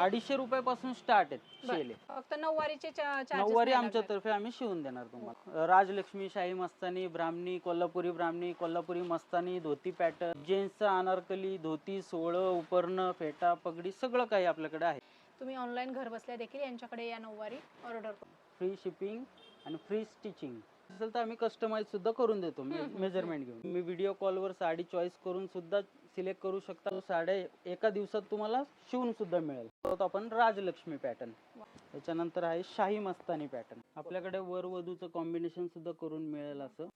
याच्यामध्ये अडीचशे रुपयापासून स्टार्ट आहेत. शेले. फक्त नऊवारीचे चार्जेस नऊवारी आमच्या तर्फे आम्ही शिवून देणार तुम्हाला. राजलक्ष्मी शाही मस्तानी ब्राह्मणी कोल्हापुरी ब्राह्मणी कोल्हापुरी मस्तानी धोती पॅटर्न जेंट्सचं अनारकली धोती सोळं उपरणं फेटा पगडी सगळं काही आपल्याकडे आहे. तुम्ही ऑनलाईन घर बसल्या देखील यांच्याकडे या नऊवारी ऑर्डर फ्री शिपिंग आणि फ्री स्टिचिंग असेल तर आम्ही कस्टमाइज सुद्धा करून देतो हम्म, हम्म, मेजरमेंट घेऊन. मी व्हिडिओ कॉलवर साडी चॉईस करून सुद्धा सिलेक्ट करू शकता. साड्या एका दिवसात तुम्हाला शिवून सुद्धा मिळेल. तो आपण राजलक्ष्मी पॅटर्न त्याच्यानंतर आहे शाही मस्तानी पॅटर्न आपल्याकडे वर वधूचं कॉम्बिनेशन सुद्धा करून मिळेल असं.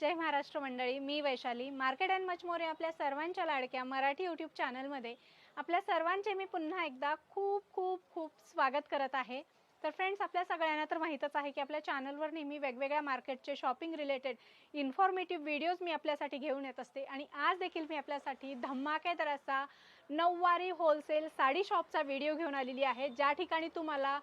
जय महाराष्ट्र मंडळी मी Vaishali. Market and much more आपल्या सर्वांच्या लाडक्या मराठी यूट्यूब चॅनलमध्ये. आपल्या सर्वांचे मी पुन्हा एकदा खूप खूप खूप स्वागत करत आहे. तर फ्रेंड्स आपल्या सगळ्यांना तर माहीतच आहे की आपल्या चॅनलवर नेहमी वेगवेगळ्या मार्केटचे शॉपिंग रिलेटेड इन्फॉर्मेटिव्ह व्हिडिओज मी आपल्यासाठी घेऊन येत असते. आणि आज देखील मी आपल्यासाठी धमाकेदार असा नऊवारी होलसेल साडी शॉपचा व्हिडिओ घेऊन आलेली आहे. ज्या ठिकाणी तुम्हाला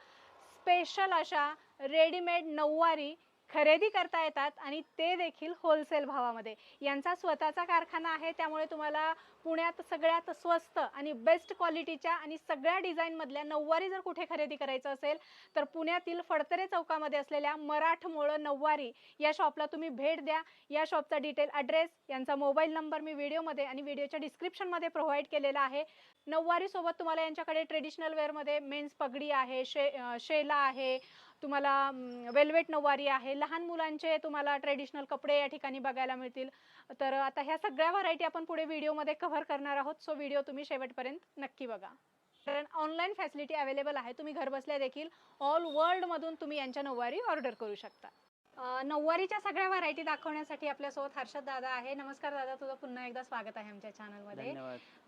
स्पेशल अशा रेडीमेड नऊवारी खरेदी करता येतात आणि ते देखील होलसेल भावामध्ये. यांचा स्वतःचा कारखाना आहे त्यामुळे तुम्हाला पुण्यात सगळ्यात स्वस्त आणि बेस्ट क्वालिटीच्या आणि सगळ्या डिझाईनमधल्या नऊवारी जर कुठे खरेदी करायचं असेल तर पुण्यातील फडतरे चौकामध्ये असलेल्या मराठमोळं नऊवारी या शॉपला तुम्ही भेट द्या. या शॉपचा डिटेल ॲड्रेस यांचा मोबाईल नंबर मी व्हिडिओमध्ये आणि व्हिडिओच्या डिस्क्रिप्शनमध्ये प्रोव्हाइड केलेला आहे. नऊवारीसोबत तुम्हाला यांच्याकडे ट्रेडिशनल वेअरमध्ये मेन्स पगडी आहे शे शेला आहे तुम्हाला वेल्वेट नऊवारी आहे लहान मुलांचे तुम्हाला ट्रेडिशनल कपडे या ठिकाणी बघायला मिळतील. तर आता ह्या सगळ्या व्हरायटी आपण पुढे व्हिडिओमध्ये कव्हर करणार आहोत. सो व्हिडिओ तुम्ही शेवटपर्यंत नक्की बघा. कारण ऑनलाईन फॅसिलिटी अवेलेबल आहे. तुम्ही घर बसल्या देखील ऑल वर्ल्डमधून तुम्ही यांच्या नऊवारी ऑर्डर करू शकता. नऊवारीच्या सगळ्या व्हरायटी दाखवण्यासाठी आपल्यासोबत हर्षद दादा आहे. नमस्कार दादा तुझं पुन्हा एकदा स्वागत आहे आमच्या चॅनलमध्ये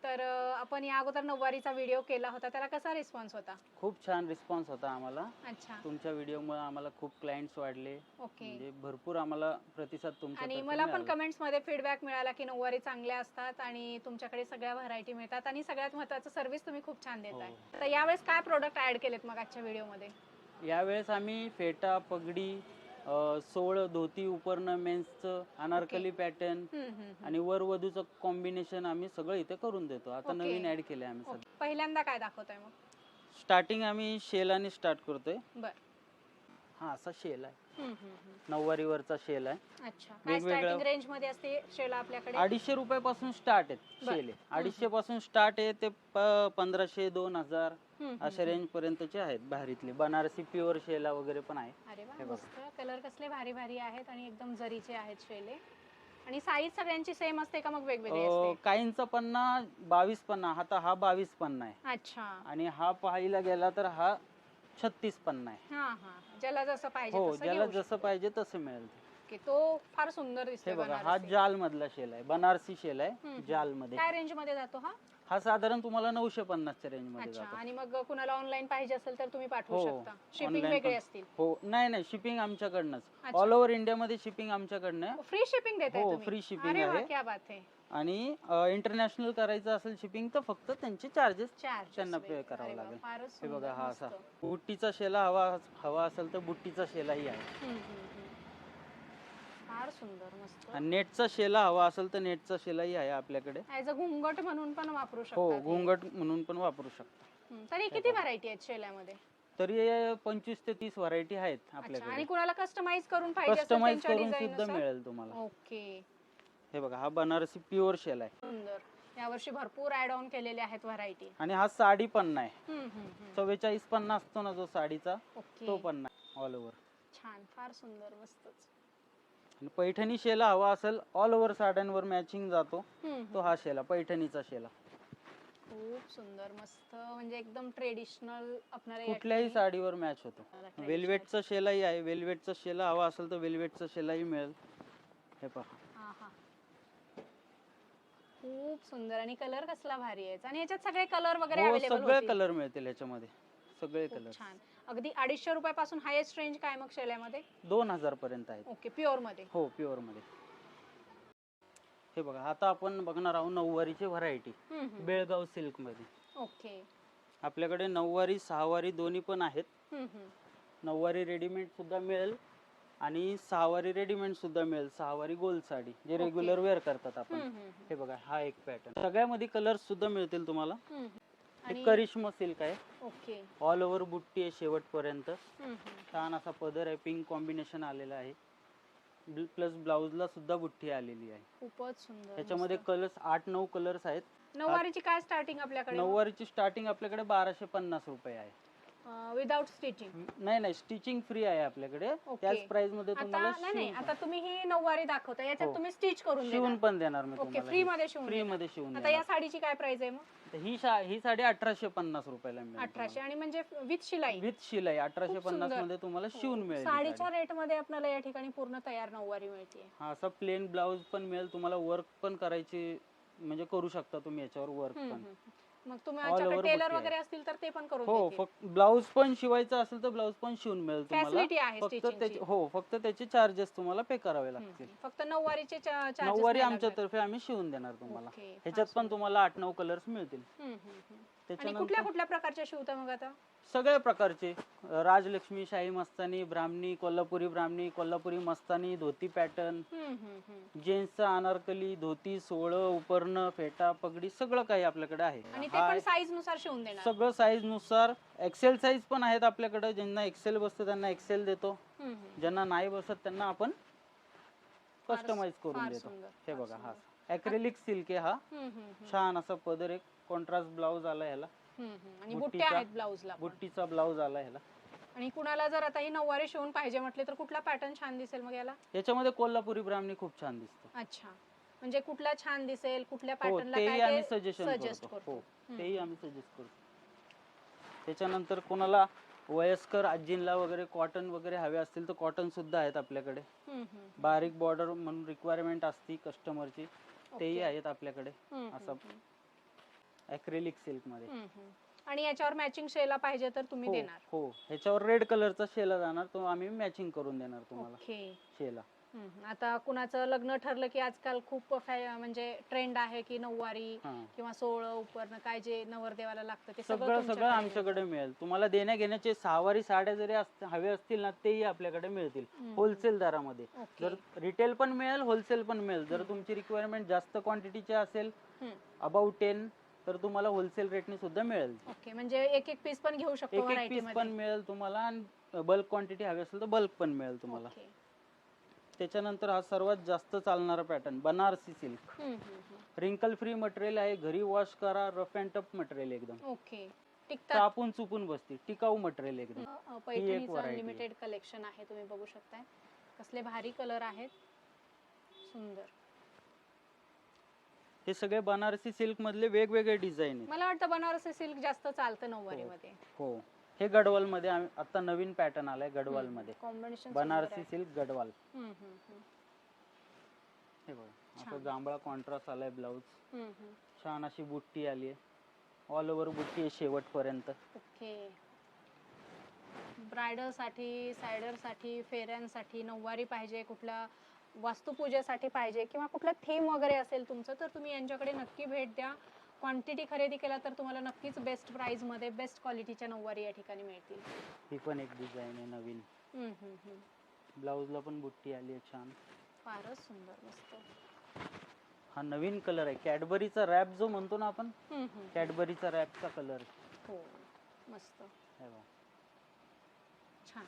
तर आपण या अगोदर नऊवारीचा व्हिडिओ केला होता. त्याला कसा रिस्पॉन्स होता? खूप छान रिस्पॉन्स होता आम्हाला. अच्छा. तुमच्या व्हिडिओमुळे आम्हाला खूप क्लायंट्स वाढले. ओके म्हणजे भरपूर आम्हाला प्रतिसाद तुमच्या आणि मला पण. कमेंट्समध्ये फीडबॅक मिळाला की नऊवारी चांगल्या असतात आणि तुमच्याकडे सगळ्या व्हरायटी मिळतात आणि सगळ्यात महत्वाचं सर्व्हिस तुम्ही खूप छान देताय. हो. तर यावेळेस काय प्रोडक्ट ऍड केलेत मग आजच्या व्हिडिओमध्ये यावेळेस आम्ही फेटा पगडी सोळ धोती उपरणं मेन्सचं अनारकली पॅटर्न आणि वर वधूचं कॉम्बिनेशन आम्ही सगळं इथे करून देतो. आता. नवीन ऍड केले आम्ही सध्या. पहिल्यांदा काय दाखवताय मग? स्टार्टिंग आम्ही शेलाने स्टार्ट करतोय. बर. हा असा शेल आहे. हम्म, हम्म, हम्म. नऊवारीवरचा शेल आहे. अच्छा. काय वेगवेगळ्या- स्टार्टिंग रेंजमध्ये असते शेला आपल्याकडे? अडीचशे रुपयापासून स्टार्ट आहेत बर. शेले अडीचशे पासून स्टार्ट आहे ते प- पंधराशे दोन हजार. अशा रेंज पर्यंतचे आहेत भारीतले. बनारसी प्युअर शेला वगैरे पण आहे. अरे वा हे बघा. मस्त कलर कसले भारी भारी आहेत आणि एकदम जरीचे आहेत शेले. आणि साईज सगळ्यांची सेम असते का मग वेगवेगळी अ, असते? काहींचा पन्ना बावीस पन्ना आता हा बावीस पन्ना आहे अच्छा. आणि हा पाहायला गेला तर हा छत्तीस पन्ना आहे हा हा. ज्याला जसं पाहिजे हो तसं ज्याला घेऊ जसं पाहिजे तसं मिळेल. ते. की तो फार सुंदर हे बघा हा. जाल मधला शेल आहे. बनारसी शेल हम्म. आहे जाल मध्ये काय रेंजमध्ये जातो हा? हा साधारण तुम्हाला नऊशे पन्नासच्या रेंजमध्ये अच्छा जातो आणि मग कुणाला ऑनलाईन पाहिजे असेल तर तुम्ही पाठवू हो, शकता शिपिंग online वेगळे पण. असतील हो नाही नाही शिपिंग आमच्याकडनंच अच्छा. ऑल ओव्हर इंडिया मध्ये शिपिंग आमच्याकडनं आहे. फ्री शिपिंग देताय हो, तुम्ही free shipping अरे वा आहे. क्या बात आहे आणि इंटरनॅशनल करायचं असेल शिपिंग तर फक्त त्यांचे चार्जेस चार त्यांना पे करावं लागेल. हे बघा हा. असा बुट्टीचा शेला हवा हवा असेल तर बुट्टीचा शेलाही आहे. फार सुंदर मस्त. आणि नेटचा शेला हवा असेल तर नेटचा शेलाही आहे आपल्याकडे. ऍज अ घुंगट म्हणून पण वापरू हो शकता घुंगट म्हणून पण वापरू शकता. तरी किती व्हरायटी आहेत शेल्यामध्ये तरी पंचवीस ते तीस व्हरायटी आहेत अच्छा आणि आपल्याकडे कुणाला कस्टमाइज करून पाहिजे असेल कस्टमाइज त्यांच्या करून सुद्धा? मिळेल तुम्हाला. ओके. हे बघा हा बनारसी प्युअर शेल आहे. सुंदर. यावर्षी भरपूर ऍड ऑन केलेले आहेत व्हरायटी आणि हा साडी पन्ना आहे चव्वेचाळीस पन्ना असतो ना जो साडीचा ओके. तो पन्ना ऑल ओव्हर छान फार सुंदर मस्तच. आणि पैठणी शेला हवा असेल ऑल ओव्हर साड्यांवर मॅचिंग जातो. तो हा शेला पैठणीचा शेला. खूप सुंदर मस्त म्हणजे एकदम ट्रेडिशनल आपल्याला या कुठल्याही ठिकाणी साडीवर मॅच होतो. traditional- वेल्वेटचा शेलाई आहे वेल्वेटचा शेला हवा असेल तर वेल्वेटचा शेलाही मिळेल. हे पहा. हा, हा. खूप सुंदर आणि कलर कसला भारी आहे. आणि याच्यात सगळे कलर वगैरे हो अवेलेबल सगळे कलर मिळतील याच्यामध्ये. सगळे खूप कलर छान. अगदी अडीचशे रुपयापासून हायेस्ट रेंज काय मग शेल्यामध्ये? दोन हजार पर्यंत आहेत. ओके प्युअरमध्ये हो प्युअरमध्ये हे बघा आता आपण बघणार आहोत नऊवारीची व्हरायटी हम्म, हम्म. बेळगाव सिल्कमध्ये ओके. आपल्याकडे नऊवारी सहावारी दोन्ही पण आहेत. हम्म, हम्म. नऊवारी रेडीमेड सुद्धा मिळेल आणि सहावारी रेडीमेड सुद्धा मिळेल सहावारी गोल साडी जे. रेग्युलर वेअर करतात आपण. हम्म, हम्म, हे बघा हा एक पॅटर्न सगळ्यामध्ये कलर सुद्धा मिळतील तुम्हाला. हम्म. हे करिश्मा सिल्क आहे. ओके. ऑल ओव्हर बुट्टी आहे शेवटपर्यंत. हम्म, हम्म. छान असा पदर आहे पिंक कॉम्बिनेशन आलेला आहे. प्लस ब्लाऊजला सुद्धा बुट्टी आलेली आहे. खूपच सुंदर त्याच्यामध्ये मस्त. कलर्स आठ नऊ कलर्स आहेत. नऊवारीची काय स्टार्टिंग आपल्याकडे? नऊवारीची स्टार्टिंग आपल्याकडे बाराशे पन्नास रुपये आहे. विदाउट स्टिचिंग नाही नाही स्टिचिंग फ्री आहे आपल्याकडे Okay. त्याच प्राइसमध्ये आता तुम्हाला नाही नाही शिवून आता तुम्ही ही नऊवारी दाखवता याच्यात हो. तुम्ही स्टिच करून शिवून देणार पण देणार मी ओके तुम्हाला फ्री मध्ये शिवून फ्री देणार. मध्ये शिवून आता या साडीची काय प्राइस आहे मग. ही शा- ही साडी अठराशे पन्नास रुपयाला अठराशे आणि म्हणजे विथ शिलाई विथ शिलाई अठराशे खूप पन्नास सुंदर. मध्ये तुम्हाला हो. शिवून मिळेल ही साडीच्या साडी. रेटमध्ये आपल्याला या ठिकाणी पूर्ण तयार नऊवारी मिळते हा असा प्लेन ब्लाऊज पण मिळेल तुम्हाला वर्क पण करायची म्हणजे करू शकता तुम्ही याच्यावर वर्क पण मग All तुमच्याकडे over टेलर वगैरे असतील तर ते पण करून हो देतील. फक्त ब्लाऊज पण शिवायचं असेल तर ब्लाऊज पण शिवून मिळेल तुम्हाला. फॅसिलिटी आहे फक्त stitching त्याचे ची. हो फक्त त्याचे चार्जेस तुम्हाला पे करावे हम्म, लागतील. हम्म. फक्त नऊवारीचे चार्जेस नऊवारी आमच्या तर्फे आम्ही शिवून देणार तुम्हाला. ह्याच्यात पण तुम्हाला आठ नऊ कलर्स मिळतील. आणि कुठल्या त्याच्यानंतर कुठल्या प्रकारच्या शिवता मग आता? सगळ्या प्रकारचे. राजलक्ष्मी शाही मस्तानी ब्राह्मणी कोल्हापुरी ब्राह्मणी कोल्हापुरी मस्तानी धोती पॅटर्न हम्म, हम्म, हम्म. जेंट्सचा अनारकली धोती सोळं उपरणं फेटा पगडी सगळं काही आपल्याकडे आहे. आणि ते हा पण साईजनुसार शिवून देणार. सगळं साईजनुसार. एक्सेल साईज पण आहेत आपल्याकडे. ज्यांना एक्सेल बसतं त्यांना एक्सेल देतो. हम्म, हम्म. ज्यांना नाही बसत त्यांना आपण फार- कस्टमाइज करून फार देतो. सुंदर, हे फार बघा हा सुंदर. अक्रेलिक सिल्क आहे हा. हम्म, हम्म, हम्म. छान असा पदर एक कॉन्ट्रास्ट ब्लाऊज आला ह्याला हम्म, हम्म. आणि बुट्ट्या बुट्टीचा- आहेत ब्लाऊजला बुट्टीचा ब्लाऊज आला ह्याला आणि कुणाला जर आता ही नऊवारी शिवून पाहिजे म्हटले तर कुठला पॅटर्न छान दिसेल मग याला याच्यामध्ये कोल्हापुरी ब्राह्मणी खूप छान दिसतं अच्छा म्हणजे कुठला छान दिसेल कुठल्या हो पॅटर्नला तेही काय आम्ही ते सजेशन suggest करतो करतो. हो हम्म. तेही आम्ही सजेस्ट करतो त्याच्यानंतर कोणाला वयस्कर आजींला वगैरे कॉटन वगैरे हवे असतील तर कॉटन सुद्धा आहेत आपल्याकडे हम्म, हम्म. बारीक बॉर्डर म्हणून रिक्वायरमेंट असती कस्टमरची तेही. आहेत आपल्याकडे हम्म, हम्म, असं हम्म. अक्रेलिक सिल्कमध्ये हम्म. आणि याच्यावर मॅचिंग शेला पाहिजे तर तुम्ही हो देणार हो ह्याच्यावर रेड कलरचा शेला जाणार तो आम्ही मॅचिंग करून देणार तुम्हाला ओके शेला हम्म. आता कुणाचं लग्न ठरलं की आजकाल खूप फॅ- म्हणजे ट्रेंड आहे की नऊवारी हा किंवा सोळं उपरणं काय जे नवरदेवाला लागतं ते सगळं तुमच्याकडे सगळं मिळतं. आमच्याकडे मिळेल तुम्हाला देण्या घेण्याचे सहावारी साड्या जरी असत- हवे असतील ना तेही आपल्याकडे मिळतील हम्म. होलसेल दरामध्ये ओके. जर रिटेल पण मिळेल होलसेल पण मिळेल जर तुमची रिक्वायरमेंट जास्त क्वांटिटीची असेल हम्म. अबाउट टेन तर तुम्हाला होलसेल रेटने सुद्धा मिळेल. ओके म्हणजे एक एक पीस पण घेऊ शकतो एक एक पीस पण मिळेल तुम्हाला आणि बल्क क्वांटिटी हवी असेल तर बल्क पण मिळेल तुम्हाला. त्याच्यानंतर हा सर्वात जास्त चालणारा pattern Banarasi silk wrinkle free material आहे घरी वॉश करा रफ अँड टफ मटेरियल एकदम. ओके टिकतात. कापून चुपून बसते टिकाऊ मटेरियल एकदम. अ, पैठणीचं variety कलेक्शन आहे तुम्ही बघू शकताय. कसले भारी कलर आहेत. सुंदर. हे सगळे बनारसी सिल्क मधले वेगवेगळे डिझाईन आहेत. मला वाटतं बनारसी सिल्क जास्त चालतं नऊवारी मध्ये हो. हे गडवाल मध्ये आता नवीन पॅटर्न आलाय गडवाल मध्ये कॉम्बिनेशन बनारसी सिल्क गडवाल. हे बघा जांभळा कॉन्ट्रास्ट आलाय हम्म. छान अशी बुट्टी आली आहे. ऑल ओव्हर बुट्टी आहे शेवटपर्यंत. ओके. ब्रायडलसाठी सायडरसाठी फेऱ्यांसाठी नऊवारी पाहिजे कुठल्या वास्तुपूजेसाठी पाहिजे किंवा कुठलं थीम वगैरे असेल तुमचं तर तुम्ही यांच्याकडे नक्की भेट द्या. क्वांटिटी खरेदी केला तर तुम्हाला नक्कीच बेस्ट प्राइसमध्ये बेस्ट क्वालिटीच्या नऊवारी या ठिकाणी मिळतील. ही पण एक डिझाईन आहे नवीन. हम्म, हम्म, हम्म. ब्लाऊजला पण बुट्टी आली आहे छान. फारच सुंदर मस्त. हा नवीन कलर आहे. कॅडबरीचा रॅप जो म्हणतो ना आपण हम्म, हम्म. कॅडबरीचा रॅपचा कलर हो मस्त. छान.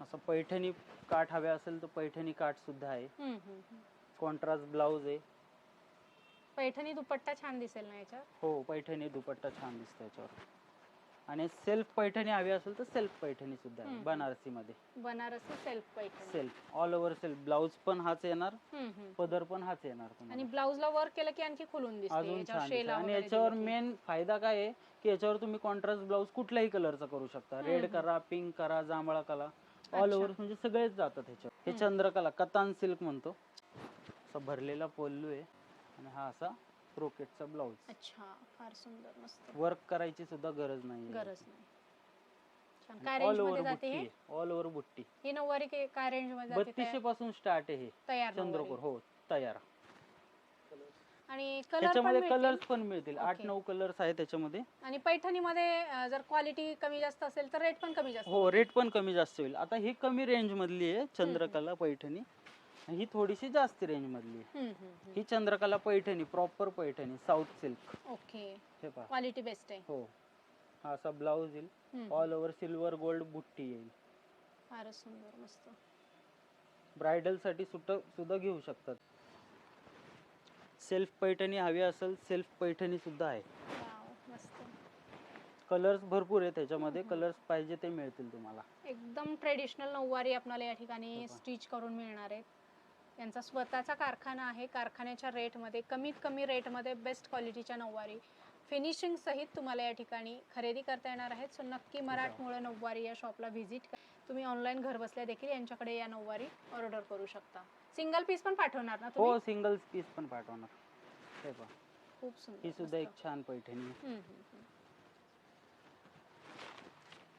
असं पैठणी काठ हवे असेल तर पैठणी काठ सुद्धा आहे हम्म, हम्म, हम्म. कॉन्ट्रास्ट ब्लाऊज आहे पैठणी दुपट्टा छान दिसेल ना याच्यात हो पैठणी दुपट्टा छान दिसतो याच्यावर आणि सेल्फ पैठणी हवी असेल तर सेल्फ पैठणी सुद्धा आहे हम्म. मध्ये Banarasi self Paithani self all over self blouse पण हाच येणार हम्म, हम्म. पदर पण हाच येणार आणि तुम्हाला ब्लाऊजला वर्क केलं की आणखी खुलून दिसते अजून याच्यावर छान दिसेल. शेला आणि वगैरे याच्यावर दिलं की. मेन फायदा काय आहे की याच्यावर तुम्ही कॉन्ट्रास्ट ब्लाउज कुठल्याही कलरचा करू शकता रेड हम्म. करा पिंक करा जांभळा करा ऑल. ओव्हर म्हणजे सगळेच जातात ह्याच्यावर. हे. चंद्रकला कतान सिल्क म्हणतो. असा भरलेला पोल्लू आहे. आणि हा असा ब्रोकेटचा ब्लाउज अच्छा फार सुंदर मस्त. वर्क करायची सुद्धा गरज नाही गरज नाही. छान. काय ऑल रेंज ओव्हरमध्ये बुट्टी जाते हे ऑल ओव्हर बुट्टी. ही नऊवारी के- काय रेंजमध्ये जाते बत्तीसशे तयार- पासून स्टार्ट आहे हे. तयार चंद्रकोर. हो तयार. आणि कलर पण त्याच्यामध्ये मिळतील? कलर्स पण मिळतील. आठ. नऊ कलर्स आहेत त्याच्यामध्ये. आणि पैठणीमध्ये अं, जर क्वालिटी कमी जास्त असेल तर रेट पण कमी जास्त हो रेट पण कमी जास्त होईल. आता ही कमी रेंज मधली आहे चंद्रकला पैठणी. ही थोडीशी जास्त रेंज मधली आहे. ही Chandrakala Paithani proper Paithani south silk okay. हे पहा. क्वालिटी बेस्ट आहे. हो. हा असा ब्लाऊज येईल. हम्म, ऑल ओव्हर सिल्वर गोल्ड बुट्टी येईल. फारच सुंदर मस्त. ब्रायडलसाठी सुद्धा सुद्धा घेऊ शकतात. सेल्फ पैठणी हवी असेल सेल्फ पैठणी सुद्धा आहे. वाव, मस्त. कलर्स भरपूर आहे त्याच्यामध्ये. कलर्स पाहिजे ते मिळतील तुम्हाला. एकदम ट्रेडिशनल नऊवारी आपल्याला या ठिकाणी. स्टिच करून मिळणार आहेत यांचा स्वतःचा कारखाना आहे. कारखान्याच्या रेटमध्ये कमीत कमी रेटमध्ये बेस्ट क्वालिटीच्या नऊवारी. फिनिशिंग सहित तुम्हाला या ठिकाणी खरेदी करता येणार आहेत. सो नक्की मराठमोळं नऊवारी या शॉपला व्हिजिट करा. तुम्ही ऑनलाईन घर बसल्या देखील यांच्याकडे या नऊवारी ऑर्डर करू शकता. सिंगल पीस पण पाठवणार ना हो तुम्ही सिंगल पीस पण पाठवणार. हे पहा. खूप सुंदर ही सुद्धा एक. छान पैठणी आहे. हम्म, हम्म, हम्म.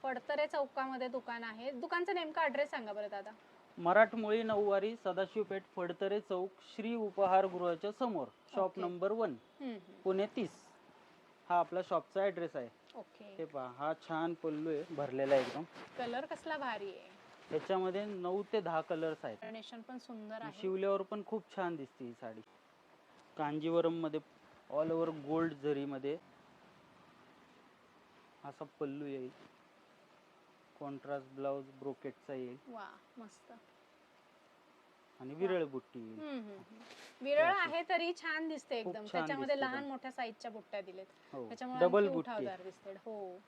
फडतरे चौकामध्ये दुकान आहे. दुकानचा नेमका ऍड्रेस सांगा बरं दादा. मराठमोळी नऊवारी सदाशिवपेठ फडतरे चौक श्री उपहारगृहाच्या समोर. शॉप. Number one. पुणे तीस. हा आपला शॉपचा ऍड्रेस आहे. ओके. हे पहा हा छान पल्लू आहे भरलेला आहे एकदम. कलर कसला भारी आहे. ह्याच्यामध्ये नऊ ते दहा कलर्स आहेत. कॉम्बिनेशन पण सुंदर आहे. शिवल्यावर पण खूप छान दिसते ही साडी. कांजीवरममध्ये ऑल ओव्हर गोल्ड जरी मध्ये असा पल्लू येईल. कॉन्ट्रास्ट ब्लाउज ब्रोकेटचा येईल. वा मस्त. आणि विरळ बुट्टी येईल. हम्म, हम्म, हम्म. विरळ. आहे तरी छान दिसते खूप एकदम. छान त्याच्यामध्ये दिसते लहान पण. मोठ्या साईजच्या बुट्ट्या दिलेत. हो. त्याच्यामुळे डबल आणखी बुट्टी उठावदार दिसते. हो.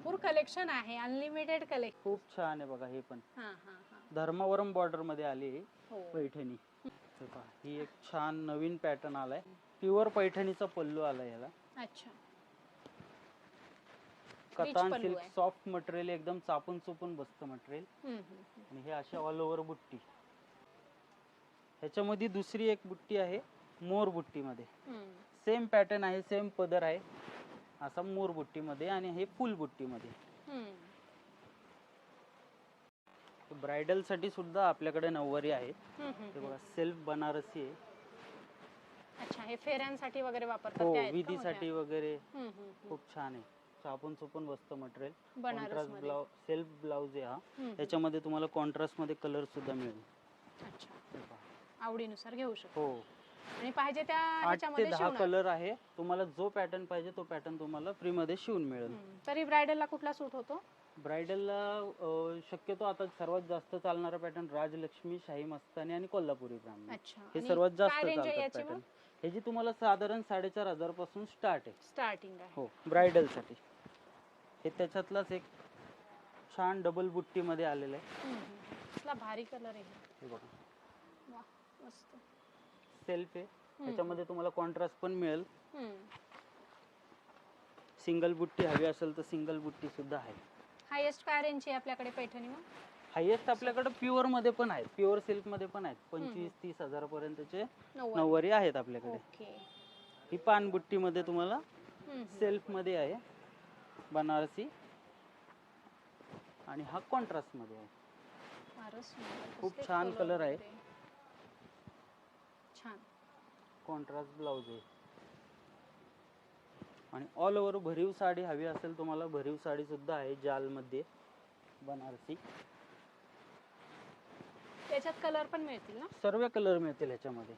भरपूर कलेक्शन आहे अनलिमिटेड कलेक्शन खूप छान आहे बघा हे पण. हा हा हा. धर्मावरम बॉर्डरमध्ये आली आहे हो. पैठणी. हे पहा, ही एक छान नवीन पॅटर्न आलाय. प्युअर पैठणीचा पल्लू आलाय याला अच्छा. कतान पल्लू सिल्क आहे. सॉफ्ट मटेरियल एकदम चापून चुपून बसतं मटेरियल हम्म, हम्म, हम्म. आणि हे अशा ऑल ओव्हर बुट्टी. ह्याच्यामध्ये दुसरी एक बुट्टी आहे मोर बुट्टीमध्ये. हम्म. सेम पॅटर्न आहे सेम पदर आहे. असा मोर बुट्टीमध्ये आणि हे फुल बुट्टीमध्ये हम्म. ब्रायडलसाठी सुद्धा आपल्याकडे नऊवारी आहे हम्म, हम्म, हे हम्म. बघा सेल्फ बनारसी आहे अच्छा हे फेऱ्यांसाठी वगैरे वापरतात हो त्या आहेत का विधीसाठी वगैरे मोठ्या? हम्म, हम्म, हम्म. खूप छान आहे चापून चुपून बसतं मटेरियल बनारस कॉन्ट्रास्टमध्ये ब्लाउज सेल्फ ब्लाउज आहे हा हम्म, त्याच्यामध्ये तुम्हाला कॉन्ट्रास्टमध्ये कलर सुद्धा मिळेल हम्म. अच्छा हे पहा. आवडीनुसार घेऊ शकतो हो आणि पाहिजे त्या आठ ते ह्याच्यामध्ये दहा शिवणार. कलर आहे. तुम्हाला जो पॅटर्न पाहिजे तो पॅटर्न तुम्हाला फ्री मध्ये शिवून मिळेल. हम्म. तरी ब्रायडलला कुठला सूट होतो? ब्रायडलला शक्यतो आता सर्वात जास्त चालणारा पॅटर्न राजलक्ष्मी शाही मस्तानी आणि कोल्हापुरी ब्राह्मणी. अच्छा. हे आणि सर्वात जास्त काय रेंज आहे चालतात याची पॅटर्न ह्याची तुम्हाला साधारण साडेचार हजारपासून स्टार्ट आहे. स्टार्टिंग आहे. हो ब्रायडलसाठी. हे त्याच्यातलाच एक छान डबल बुट्टी मध्ये आलेलं आहे. हम्म, हम्म. कसला भारी कलर आहे. हे बघा. वा मस्त. सेल्फ आहे. त्याच्यामध्ये तुम्हाला कॉन्ट्रास्ट पण मिळेल. सिंगल बुट्टी हवी असेल तर सिंगल बुट्टी सुद्धा आहे. हायेस्ट काय रेंजची आहे आपल्याकडे पैठणी मग हायेस्ट आपल्याकडे प्युअरमध्ये पण आहेत. प्युअर सिल्कमध्ये पण आहेत. पंचवीस तीस हजार पर्यंतचे नऊवारी आहेत आपल्याकडे. ही पानबुट्टी मध्ये तुम्हाला. सेल्फमध्ये आहे. बनारसी. आणि हा कॉन्ट्रास्टमध्ये आहे. खूप छान color आहे. वगैरे. छान कॉन्ट्रास्ट ब्लाउज आहे. आणि ऑल ओव्हर भरीव साडी हवी असेल तुम्हाला भरीव साडी सुद्धा आहे जाल मध्ये बनारसी. त्याच्यात कलर पण मिळतील ना? सर्व कलर मिळतील ह्याच्यामध्ये.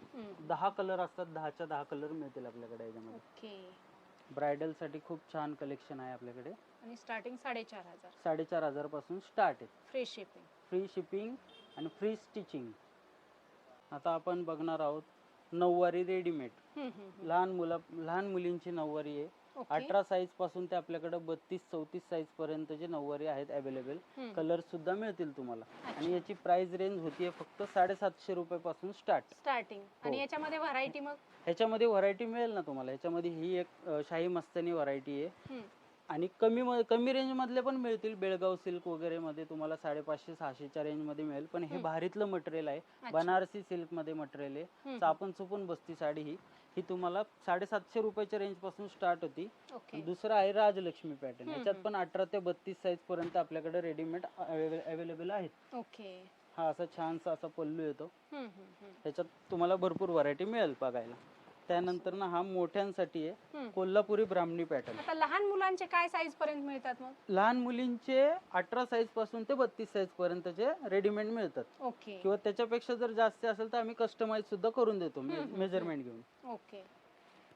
दहा कलर असतात दहाच्या दहा कलर मिळतील आपल्याकडे याच्यामध्ये ओके ब्रायडलसाठी खूप छान कलेक्शन आहे आपल्याकडे. आणि स्टार्टिंग साडेचार हजार. साडेचार हजारपासून स्टार्ट आहे. फ्री शिपिंग फ्री शिपिंग आणि फ्री स्टिचिंग आता आपण बघणार आहोत नऊवारी रेडीमेड. लहान मुला लहान मुलींची नऊवारी आहे. अठरा साईजपासून ते आपल्याकडे बत्तीस चौतीस साईज पर्यंतचे नऊवारी आहेत अवेलेबल. कलर सुद्धा मिळतील तुम्हाला. आणि याची प्राइस रेंज होतीये फक्त साडेसातशे रुपये पासून स्टार्ट स्टार्टिंग आणि हो. याच्यामध्ये व्हरायटी मग ह्याच्यामध्ये व्हरायटी मिळेल ना तुम्हाला ह्याच्यामध्ये ही एक शाही मस्तानी व्हरायटी आहे. आणि कमी म- कमी रेंज मधले पण मिळतील. बेळगाव सिल्क वगैरे मध्ये तुम्हाला साडेपाचशे सहाशेच्या रेंजमध्ये मिळेल. पण हे. भारीतलं मटेरियल आहे. बनारसी सिल्कमध्ये मटेरियल आहे. चापून चुपून बसती साडी ही. ही तुम्हाला साडेसातशे रुपयाच्या रेंजपासून स्टार्ट होती. ओके. दुसरं आहे राजलक्ष्मी पॅटर्न याच्यात. पण अठरा ते बत्तीस साईज पर्यंत आपल्याकडे रेडीमेड अवेलेबल आहेत. ओके. हा असा छानसा असा पल्लू येतो. हम्म, हम्म, हम्म. त्याच्यात तुम्हाला भरपूर व्हरायटी मिळेल बघायला. त्यानंतर ना हा मोठ्यांसाठी आहे. कोल्हापुरी ब्राह्मणी पॅटर्न. आता लहान मुलांचे काय साईज पर्यंत मिळतात मग? लहान मुलींचे अठरा साईजपासून ते बत्तीस साईज पर्यंतचे रेडीमेड मिळतात. ओके किंवा त्याच्यापेक्षा जर जास्त असेल तर आम्ही कस्टमाइज सुद्धा करून देतो मेजरमेंट घेऊन. ओके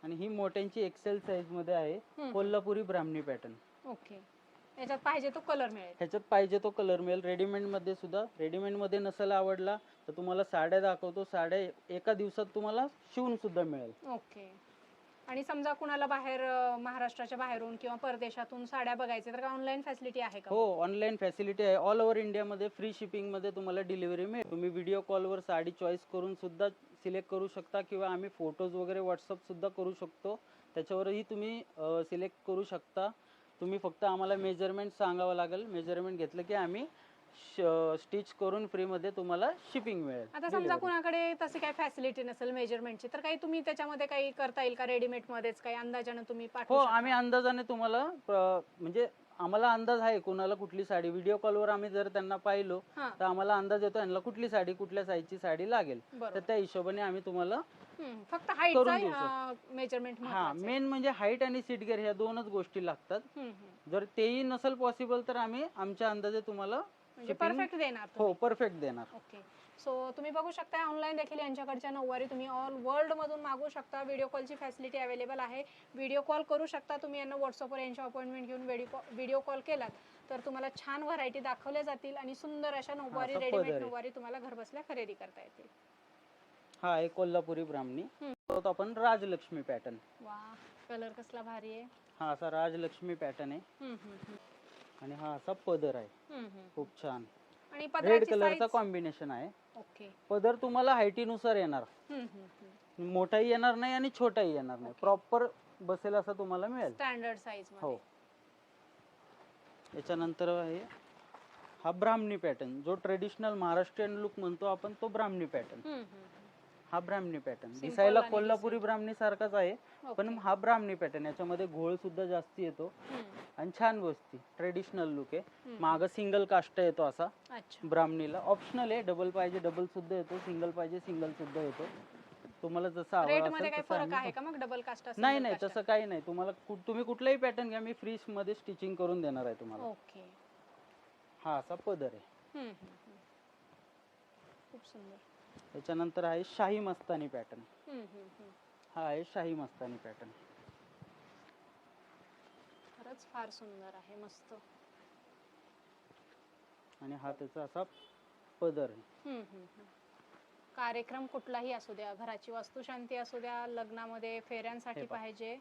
आणि ही मोठ्यांची एक्सेल साईजमध्ये आहे. कोल्हापुरी ब्राह्मणी पॅटर्न. ओके याच्यात पाहिजे तो कलर मिळेल. ह्याच्यात पाहिजे तो कलर मिळेल. रेडीमेडमध्ये सुद्धा. रेडीमेडमध्ये नसेल आवडला तर तुम्हाला साड्या दाखवतो. साड्या एका दिवसात तुम्हाला शिवून सुद्धा मिळेल. ओके. आणि समजा कुणाला बाहेर अं, महाराष्ट्राच्या बाहेरून किंवा परदेशातून साड्या बघायचे तर ऑनलाईन फॅसिलिटी आहे का? हो ऑनलाईन फॅसिलिटी आहे. ऑल ओव्हर इंडियामध्ये फ्री शिपिंगमध्ये तुम्हाला डिलिव्हरी मिळेल. तुम्ही व्हिडिओ कॉलवर साडी चॉईस करून सुद्धा सिलेक्ट करू शकता किंवा आम्ही फोटोज वगैरे व्हॉट्सअप सुद्धा करू शकतो. त्याच्यावरही तुम्ही सिलेक्ट करू शकता. तुम्ही फक्त आम्हाला मेजरमेंट सांगावं लागेल. मेजरमेंट घेतलं की आम्ही स्टिच करून फ्रीमध्ये तुम्हाला शिपिंग मिळेल. आता समजा. कुणाकडे तशी काही फॅसिलिटी नसेल मेजरमेंटची तर काही तुम्ही त्याच्यामध्ये काही करता येईल का? रेडीमेड मध्येच काही अंदाजानं तुम्ही हो? आम्ही अंदाजाने तुम्हाला म्हणजे आम्हाला अंदाज आहे कुणाला कुठली साडी. व्हिडिओ कॉलवर आम्ही जर त्यांना पाहिलो तर आम्हाला अंदाज येतो यांना कुठली साडी कुठल्या साईजची साडी लागेल. तर त्या हिशोबाने आम्ही तुम्हाला हम्म, फक्त करून देऊ हाईटचा मेजरमेंट हा मेन म्हणजे हाईट आणि सीट गेअर ह्या दोनच गोष्टी लागतात. जर तेही नसेल पॉसिबल तर आम्ही आमच्या अंदाजे तुम्हाला म्हणजे shipping- परफेक्ट देणार हो परफेक्ट देणार. ओके सो तुम्ही बघू शकता ऑनलाईन देखील यांच्याकडच्या नऊवारी तुम्ही ऑल वर्ल्ड मधून मागू शकता. व्हिडिओ कॉलची फॅसिलिटी अवेलेबल आहे. व्हिडिओ कॉल करू शकता तुम्ही यांना व्हॉट्सअपवर यांची अपॉइंटमेंट घेऊन व्हिडिओ कॉल केलात तर तुम्हाला छान व्हरायटी दाखवल्या जातील आणि सुंदर अशा नऊवारी असा पदर रेडीमेड आहे. नऊवारी तुम्हाला घर बसल्या खरेदी करता येतील. हा आहे कोल्हापुरी ब्राह्मणी. तो आपण राजलक्ष्मी पॅटर्न वा कलर कसला भारी आहे. हा असा राजलक्ष्मी पॅटर्न आहे. हम्म, हम्म, हम्म. आणि हा असा पदर आहे. हम्म, हम्म. खूप छान. आणि रेड पदराची कलरचा कॉम्बिनेशन आहे. ओके. पदर तुम्हाला हायटीनुसार येणार. मोठाही येणार नाही आणि छोटाही येणार नाही. प्रॉपर बसेल असा तुम्हाला मिळेल. स्टँडर्ड साईज हो. मध्ये याच्यानंतर आहे हा ब्राह्मणी पॅटर्न जो ट्रेडिशनल महाराष्ट्रीयन लुक म्हणतो आपण तो ब्राह्मणी पॅटर्न हम्म, हम्म, हा ब्राह्मणी पॅटर्न दिसायला कोल्हापुरी ब्राह्मणी सारखाच आहे. पण. हा ब्राह्मणी पॅटर्न याच्यामध्ये घोळ सुद्धा जास्त येतो आणि छान बसती ट्रेडिशनल लुक आहे. माग सिंगल कास्ट येतो असा ब्राह्मणीला. ऑप्शनल आहे डबल पाहिजे डबल सुद्धा येतो. सिंगल पाहिजे सिंगल सुद्धा येतो. तुम्हाला जसं रेट आवडमध्ये काही असेल तसं फरक आहे आम्ही- का मग? डबल कास्ट नाही नाही तसं काही नाही. तुम्हाला तुम्ही कुठलाही पॅटर्न घ्या मी फ्री मध्ये स्टिचिंग करून देणार आहे तुम्हाला. हा असा पदर आहे. खूप सुंदर. त्याच्यानंतर आहे शाही मस्तानी पॅटर्न हम्म, हम्म, हम्म. हा आहे शाही मस्तानी पॅटर्न खरंच फार सुंदर आहे मस्त आणि हा त्याचा असा पदर आहे हम्म, हम्म, हम्म. कार्यक्रम कुठलाही असू द्या घराची वास्तुशांती असू द्या लग्नामध्ये फेऱ्यांसाठी हे पहा. पाहिजे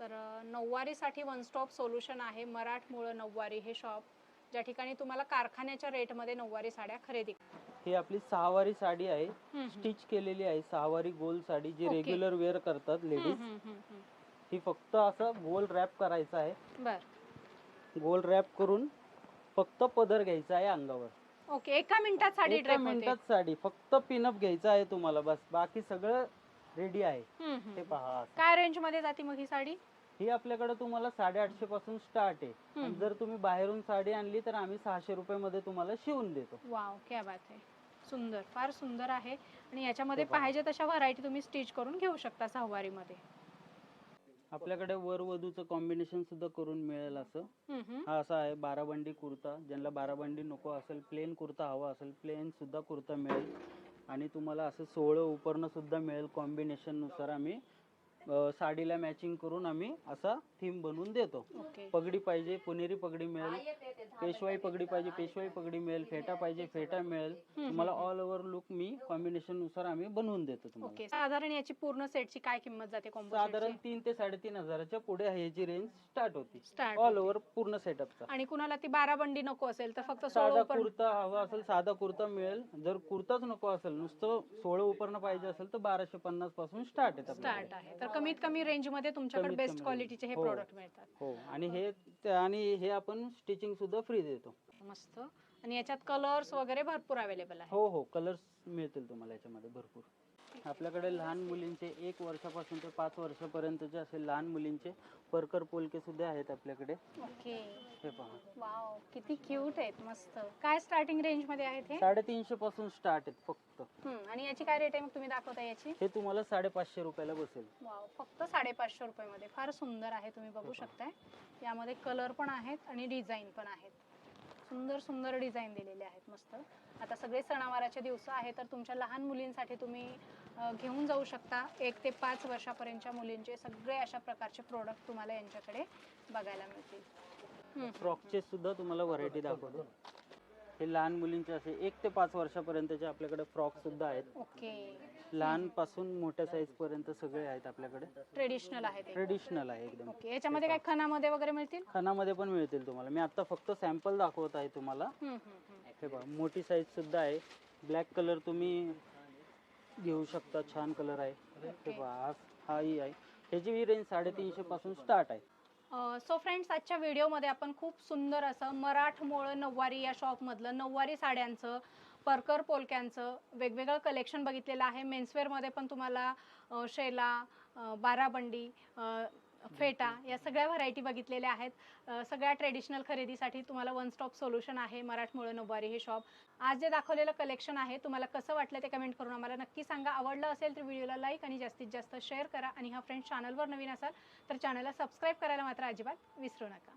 तर अं, नऊवारीसाठी वन स्टॉप सोल्युशन आहे मराठमोळं नऊवारी हे शॉप ज्या ठिकाणी तुम्हाला कारखान्याच्या रेटमध्ये नऊवारी साड्या खरेदी ही आपली सहावारी साडी आहे. स्टिच केलेली आहे सहावारी गोल साडी जी. रेग्युलर वेअर करतात लेडीज. ही फक्त असं गोल रॅप करायचं आहे गोल रॅप करून फक्त पदर घ्यायचा आहे अंगावर ओके एका मिनिटात साडी एका मिनिटात साडी फक्त पिनअप घ्यायचं आहे तुम्हाला बस बाकी सगळं रेडी आहे ते. पहा. काय रेंजमध्ये जाते मग ही साडी ही आपल्याकडे तुम्हाला साडेआठशे पासून स्टार्ट आहे. जर तुम्ही बाहेरून साडी आणली तर आम्ही सहाशे रुपये मध्ये तुम्हाला शिवून देतो वाव क्या बात आहे सुंदर फार सुंदर आहे. आणि याच्यामध्ये हे पहा. पाहिजे तशा व्हरायटी तुम्ही स्टिच करून घेऊ शकता सहावारीमध्ये. आपल्याकडे वर वधूचं कॉम्बिनेशन सुद्धा करून मिळेल असं. हा असा आहे बाराबंडी कुर्ता. ज्यांना बाराबंडी नको असेल प्लेन कुर्ता हवा असेल प्लेन सुद्धा कुर्ता मिळेल. आणि तुम्हाला असं सोळं उपरणं सुद्धा मिळेल कॉम्बिनेशननुसार आम्ही. अं, साडीला मॅचिंग करून आम्ही असा थीम बनवून देतो. ओके पगडी पाहिजे पुणेरी पगडी मिळेल. पेशवाई पगडी पाहिजे पेशवाई पगडी मिळेल फेटा पाहिजे फेटा मिळेल. तुम्हाला ऑल ओव्हर लुक मी कॉम्बिनेशननुसार आम्ही बनवून देतो तुम्हाला. ओके साधारण याची पूर्ण सेटची काय किंमत जाते कॉम्बो साधारण तीन ते साडेतीन हजाराच्या पुढे आहे याची रेंज स्टार्ट होती. स्टार्ट ऑल ओव्हर पूर्ण सेटअपचा आणि कुणाला ती बारा बंडी नको असेल तर फक्त साधा सोळा पण कुर्ता हवा असेल साधा कुर्ता मिळेल. जर कुर्ताच नको असेल नुसतं सोळं उपरणं पाहिजे असेल तर बाराशे पन्नासपासून स्टार्ट येतात. स्टार्ट आहे. तर कमीत कमी रेंजमध्ये तुमच्याकडे कमीत बेस्ट कमी क्वालिटीचे हे हो. प्रोडक्ट मिळतात. हो. आणि हे आणि हे आपण स्टिचिंग सुद्धा फ्री देतो. मस्त. आणि याच्यात कलर्स वगैरे भरपूर अवेलेबल आहे हो हो. कलर्स मिळतील तुम्हाला याच्यामध्ये भरपूर. आपल्याकडे लहान मुलींचे एक वर्षापासून ते पाच वर्षापर्यंतचे असे लहान मुलींचे परकर पोलके सुद्धा आहेत आपल्याकडे. ओके. हे पहा. वाव किती क्यूट आहेत मस्त. काय स्टार्टिंग रेंजमध्ये आहेत हे? साडेतीनशे पासून स्टार्ट आहेत फक्त. हम्म, आणि याची काय रेट आहे मग तुम्ही दाखवता याची? हे तुम्हाला साडेपाचशे रुपयाला बसेल. वाव फक्त साडेपाचशे रुपये मध्ये फार सुंदर आहे तुम्ही बघू शकताय. यामध्ये कलर पण आहेत आणि डिझाईन पण आहेत. सुंदर सुंदर डिझाईन दिलेले आहेत मस्त. आता सगळे सणावाराचे दिवस आहे तर तुमच्या लहान मुलींसाठी तुम्ही घेऊन जाऊ शकता. एक ते पाच वर्षापर्यंतच्या मुलींचे सगळे अशा प्रकारचे प्रोडक्ट तुम्हाला यांच्याकडे बघायला मिळतील. फ्रॉकचे सुद्धा तुम्हाला व्हरायटी दाखवतो. हे लहान मुलींचे असे एक ते पाच वर्षापर्यंतचे आपल्याकडे फ्रॉक सुद्धा आहेत. ओके. लहानपासून मोठ्या साईज पर्यंत सगळे आहेत आपल्याकडे. ट्रेडिशनल आहे ते. ट्रेडिशनल आहे एकदम. ओके याच्यामध्ये काय खणामध्ये वगैरे मिळतील? खणामध्ये पण मिळतील तुम्हाला. मी आता फक्त सॅम्पल दाखवत आहे तुम्हाला. हम्म, हम्म, हम्म. हे बघा मोठी साईज सुद्धा आहे. ब्लॅक कलर तुम्ही घेऊ शकता. छान कलर आहे. हे पहा हा हाही आहे. ह्याची रेंज साडेतीनशे पासून स्टार्ट आहे. सो फ्रेंड्स आजच्या व्हिडिओमध्ये आपण खूप सुंदर असं मराठमोळ नऊवारी या शॉपमधलं नऊवारी साड्यांचं परकर पोलक्यांचं वेगवेगळं कलेक्शन बघितलेलं आहे. मेन्सवेअरमध्ये पण तुम्हाला शेला बाराबंडी फेटा या सगळ्या व्हरायटी बघितलेल्या आहेत. सगळ्या ट्रेडिशनल खरेदीसाठी तुम्हाला वन स्टॉप सोल्युशन आहे मराठमोळ नोबारी हे शॉप आज जे दाखवलेलं कलेक्शन आहे तुम्हाला कसं वाटलं ते कमेंट करून आम्हाला नक्की सांगा. आवडलं असेल तर व्हिडिओला लाईक आणि जास्तीत जास्त शेअर करा. आणि हा फ्रेंड चॅनलवर नवीन असाल तर चॅनलला सबस्क्राईब करायला मात्र अजिबात विसरू नका.